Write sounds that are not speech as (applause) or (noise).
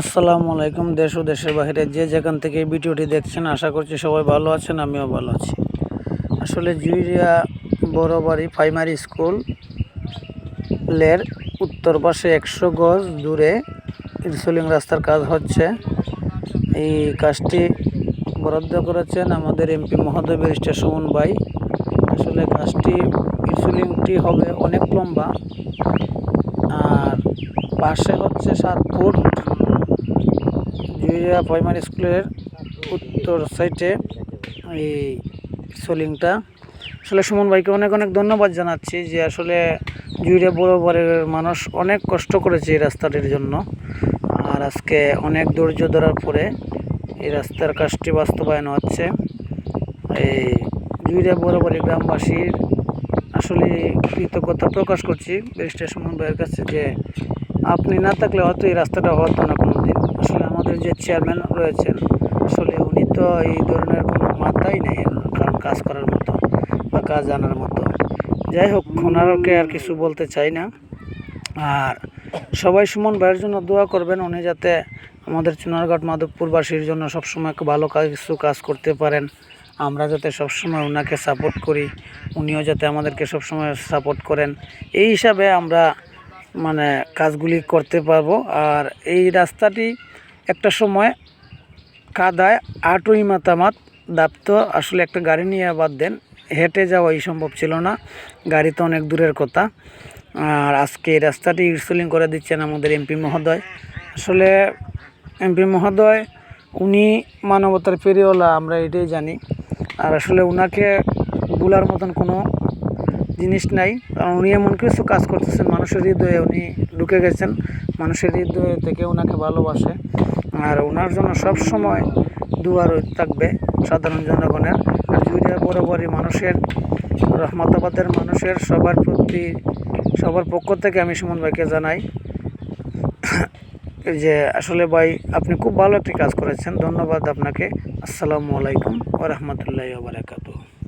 আসসালামু আলাইকুম, দেশ ও দেশের বাইরে যে যেখান থেকে ভিডিওটি দেখছেন, আশা করছি সবাই ভালো আছেন, আমিও ভালো আছি। আসলে জুইরিয়া বড় বাড়ি প্রাইমারি স্কুল লের উত্তর পাশে একশো গজ দূরে ইনসুলিং রাস্তার কাজ হচ্ছে। এই কাজটি বরাদ্দ করেছেন আমাদের এমপি মহোদয় ব্যারিস্টার সুমন ভাই। আসলে কাজটি ইনসুলিংটি হবে অনেক লম্বা, আর পাশে হচ্ছে সাত ফুট জুইয়া প্রাইমারি স্কুলের উত্তর সাইডে এই সোলিংটা আসলে সুমন ভাইকে অনেক অনেক ধন্যবাদ জানাচ্ছি যে আসলে জুইয়া বরাবরের মানুষ অনেক কষ্ট করেছে এই রাস্তাটির জন্য। আর আজকে অনেক ধৈর্য ধরার পরে এই রাস্তার কাজটি বাস্তবায়ন হচ্ছে। এই জুইরা বরাবরী গ্রামবাসীর আসলে কৃতজ্ঞতা প্রকাশ করছি। ব্যারিস্টার সুমন ভাইয়ের কাছে যে আপনি না থাকলে হয়তো এই রাস্তাটা হতো না কোনো দিন যে চেয়ারম্যান রয়েছেন আসলে উনি তো এই ধরনের কোনো মাথাই নেই কারণ কাজ করার মতো বা কাজ জানার মতো। যাই হোক, ওনারকে আর কিছু বলতে চাই না। আর সবাই সুমন ভাইয়ের জন্য দোয়া করবেন, উনি যাতে আমাদের চুনারঘাট মাধবপুরবাসীর জন্য সবসময় ভালো কিছু কাজ করতে পারেন। আমরা যাতে সবসময় ওনাকে সাপোর্ট করি, উনিও যাতে আমাদেরকে সবসময় সাপোর্ট করেন। এই হিসাবে আমরা মানে কাজগুলি করতে পারব। আর এই রাস্তাটি একটা সময় কাদায় আটই মাতামাত দাপ্ত, আসলে একটা গাড়ি নিয়ে বাদ দেন। হেঁটে যাওয়াই সম্ভব ছিল না, গাড়ি তো অনেক দূরের কথা। আর আজকে রাস্তাটি ইনস্টলিং করে দিচ্ছেন আমাদের এমপি মহোদয়। আসলে এমপি মহোদয়, উনি মানবতার পেরিওলা আমরা এটাই জানি। আর আসলে ওনাকে বলার মতন কোনো জিনিস নাই। কারণ উনি এমন কিছু কাজ করতেছেন, মানুষের হৃদয়ে উনি ঢুকে গেছেন, মানুষের হৃদয় থেকে ওনাকে ভালোবাসে। আর ওনার জন্য সব সময় দুয়ার থাকবে সাধারণ জনগণের। আর জুড়ে বরাবরই মানুষের, রহমতাবাদের মানুষের সবার প্রতি, সবার পক্ষ থেকে আমি সুমন ভাইকে জানাই (coughs) যে আসলে ভাই, আপনি খুব ভালো একটি কাজ করেছেন। ধন্যবাদ আপনাকে। আসসালামু আলাইকুম ওরহমতুল্লাহ বারাকাতুহ।